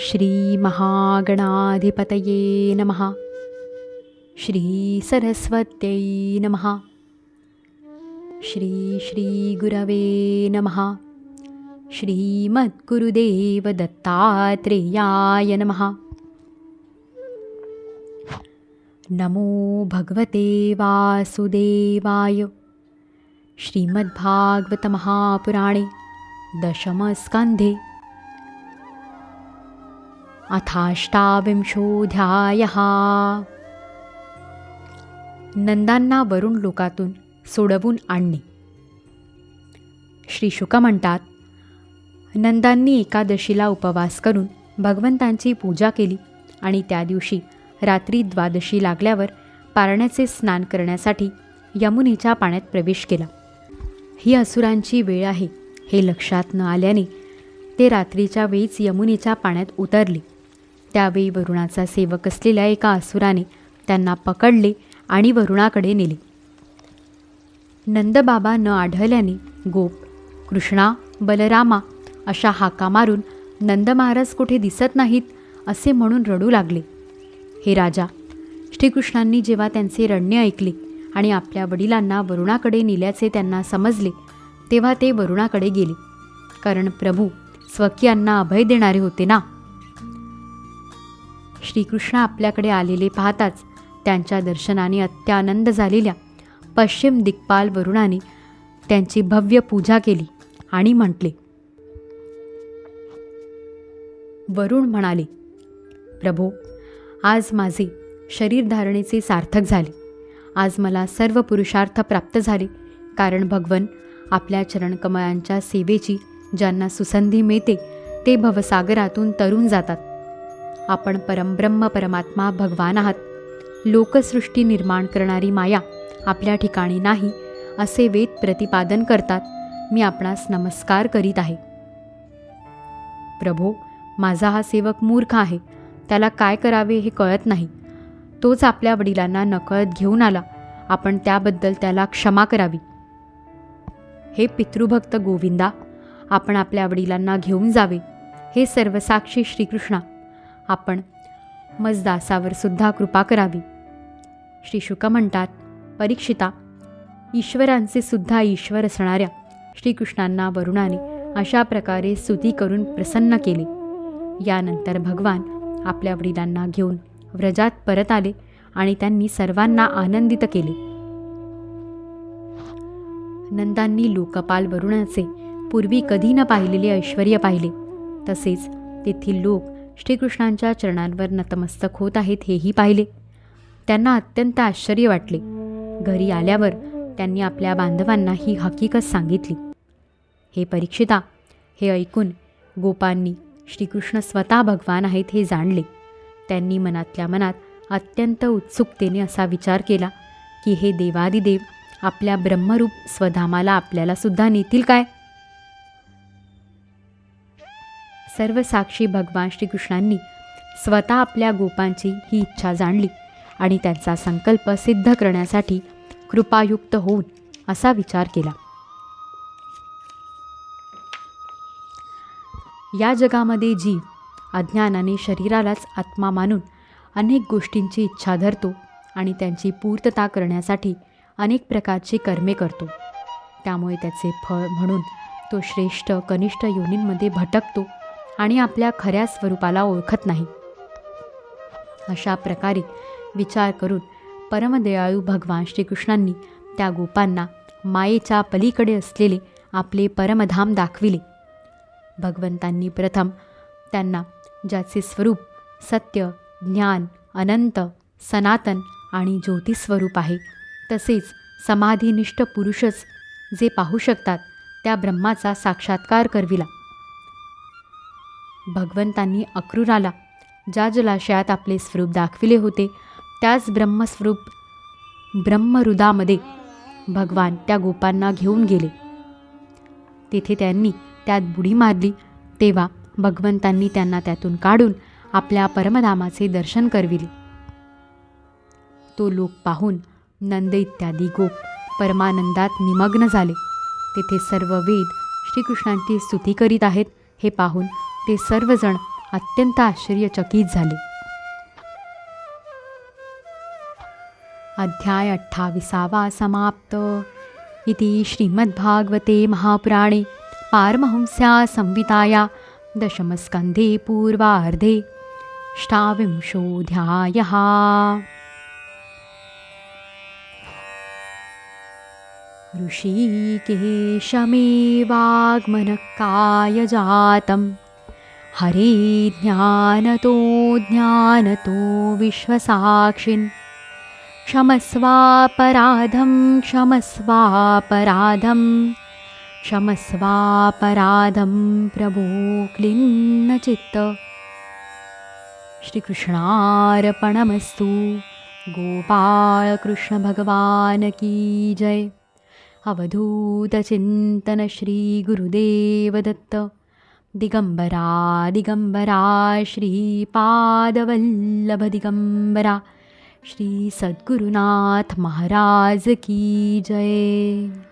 श्रीमहागणाधिपतये नमः। श्रीसरस्वत्यै नमः। श्री श्रीगुरवे नमः। श्रीमद्गुरुदेवदत्तात्रेयाय नमः। नमो भगवते वासुदेवाय। श्रीमद्भागवतमहापुराणे दशमस्कन्धे अथाष्टाविंशोऽध्यायः। नंदांना वरुण लोकातून सोडवून आणणे. श्री शुक म्हणतात नंदांनी एकादशीला उपवास करून भगवंतांची पूजा केली आणि त्या दिवशी रात्री द्वादशी लागल्यावर पारण्याचे स्नान करण्यासाठी यमुनेच्या पाण्यात प्रवेश केला. ही असुरांची वेळ आहे हे लक्षात न आल्याने ते रात्रीच्या वेळीच यमुनेच्या पाण्यात उतरले. त्यावेळी वरुणाचा सेवक असलेल्या एका असुराने त्यांना पकडले आणि वरुणाकडे नेले. नंदबाबा न आढळल्याने गोप कृष्णा बलरामा अशा हाका मारून नंद महाराज कुठे दिसत नाहीत असे म्हणून रडू लागले. हे राजा श्रीकृष्णांनी जेव्हा त्यांचे रडणे ऐकले आणि आपल्या वडिलांना वरुणाकडे नेल्याचे त्यांना समजले तेव्हा ते वरुणाकडे गेले. कारण प्रभू स्वकीयांना अभय देणारे होते ना? श्रीकृष्ण आपल्याकडे आलेले पाहताच त्यांच्या दर्शनाने अत्यानंद झालेल्या पश्चिम दिग्पाल वरुणाने त्यांची भव्य पूजा केली आणि म्हटले वरुण म्हणाले प्रभो आज माझे शरीरधारणेचे सार्थक झाले. आज मला सर्व पुरुषार्थ प्राप्त झाले. कारण भगवन आपल्या चरणकमळांच्या सेवेची ज्यांना सुसंधी मिळते ते भवसागरातून तरून जातात. आपण परमब्रह्म परमात्मा भगवान आहात. लोकसृष्टी निर्माण करणारी माया आपल्या ठिकाणी नाही असे वेद प्रतिपादन करतात. मी आपणास नमस्कार करीत आहे. प्रभो माझा हा सेवक मूर्ख आहे. त्याला काय करावे हे कळत नाही. तोच आपल्या वडिलांना नकळत घेऊन आला. आपण त्याबद्दल त्याला क्षमा करावी. हे पितृभक्त गोविंदा आपण आपल्या वडिलांना घेऊन जावे. हे सर्वसाक्षी श्रीकृष्णा आपण. मजदासावर सुद्धा कृपा करावी. श्री शुक म्हणतात परीक्षिता ईश्वरांचे सुद्धा ईश्वर असणाऱ्या श्रीकृष्णांना वरुणाने अशा प्रकारे स्तुती करून प्रसन्न केले. यानंतर भगवान आपल्या वडिलांना घेऊन व्रजात परत आले आणि त्यांनी सर्वांना आनंदित केले. नंदांनी लोकपाल वरुणाचे पूर्वी कधी न पाहिलेले ऐश्वर पाहिले. तसेच तेथील लोक श्रीकृष्णांच्या चरणांवर नतमस्तक होत आहेत हेही पाहिले. त्यांना अत्यंत आश्चर्य वाटले. घरी आल्यावर त्यांनी आपल्या बांधवांना ही हकीकत सांगितली. हे परीक्षिता हे ऐकून गोपांनी श्रीकृष्ण स्वतः भगवान आहेत हे जाणले. त्यांनी मनातल्या मनात अत्यंत उत्सुकतेने असा विचार केला की हे देवादिदेव आपल्या ब्रह्मरूप स्वधामाला आपल्याला सुद्धा नेतील काय? सर्व साक्षी भगवान श्रीकृष्णांनी स्वतः आपल्या गोपांची ही इच्छा जाणली आणि त्यांचा संकल्प सिद्ध करण्यासाठी कृपायुक्त होऊन असा विचार केला. या जगामध्ये जीव अज्ञानाने शरीरालाच आत्मा मानून अनेक गोष्टींची इच्छा धरतो आणि त्यांची पूर्तता करण्यासाठी अनेक प्रकारची कर्मे करतो त्यामुळे त्याचे फळ म्हणून तो श्रेष्ठ कनिष्ठ योनींमध्ये भटकतो आणि आपल्या खऱ्या स्वरूपाला ओळखत नाही. अशा प्रकारे विचार करून परमदयाळू भगवान श्रीकृष्णांनी त्या गोपांना मायेच्या पलीकडे असलेले आपले परमधाम दाखविले. भगवंतांनी प्रथम त्यांना ज्याचे स्वरूप सत्य ज्ञान अनंत सनातन आणि ज्योतिस्वरूप आहे तसेच समाधीनिष्ठ पुरुषच जे पाहू शकतात त्या ब्रह्माचा साक्षात्कार करविला. भगवंतांनी अक्रूराला ज्या जलाशयात आपले स्वरूप दाखविले होते त्याच ब्रह्मस्वरूप ब्रह्मरुदामध्ये भगवान त्या गोपांना घेऊन गेले. तेथे त्यांनी त्यात बुडी मारली तेव्हा भगवंतांनी त्यांना त्यातून काढून आपल्या परमधामाचे दर्शन करविले. तो लोक पाहून नंद इत्यादी गोप परमानंदात निमग्न झाले. तेथे सर्व वेद श्रीकृष्णांची स्तुती करीत आहेत हे पाहून ते सर्वजण अत्यंत आश्चर्यचकित झाले. अध्याय अठ्ठाविसावा समाप्त. इति श्रीमद्भागवते महापुराणे पारमहंस्या संहिताया दशमस्कन्धे पूर्वार्धे अष्टाविंशोऽध्यायः. ऋषिकेशमेवाग्मनकाय जातम् हरे ज्ञानतो ज्ञानतो विश्वसाक्षिन्। क्षमस्वापराधं क्षमस्वापराधं। क्षमस्वापराधं प्रभो क्लिन्नचित्त श्रीकृष्णार्पणमस्तु। गोपाळकृष्णभगवान् की जय। अवधूतचिन्तन श्रीगुरुदेवदत्त दिगम्बरा दिगम्बरा श्रीपादवल्लभ दिगम्बरा श्री सद्गुरुनाथ महाराज की जय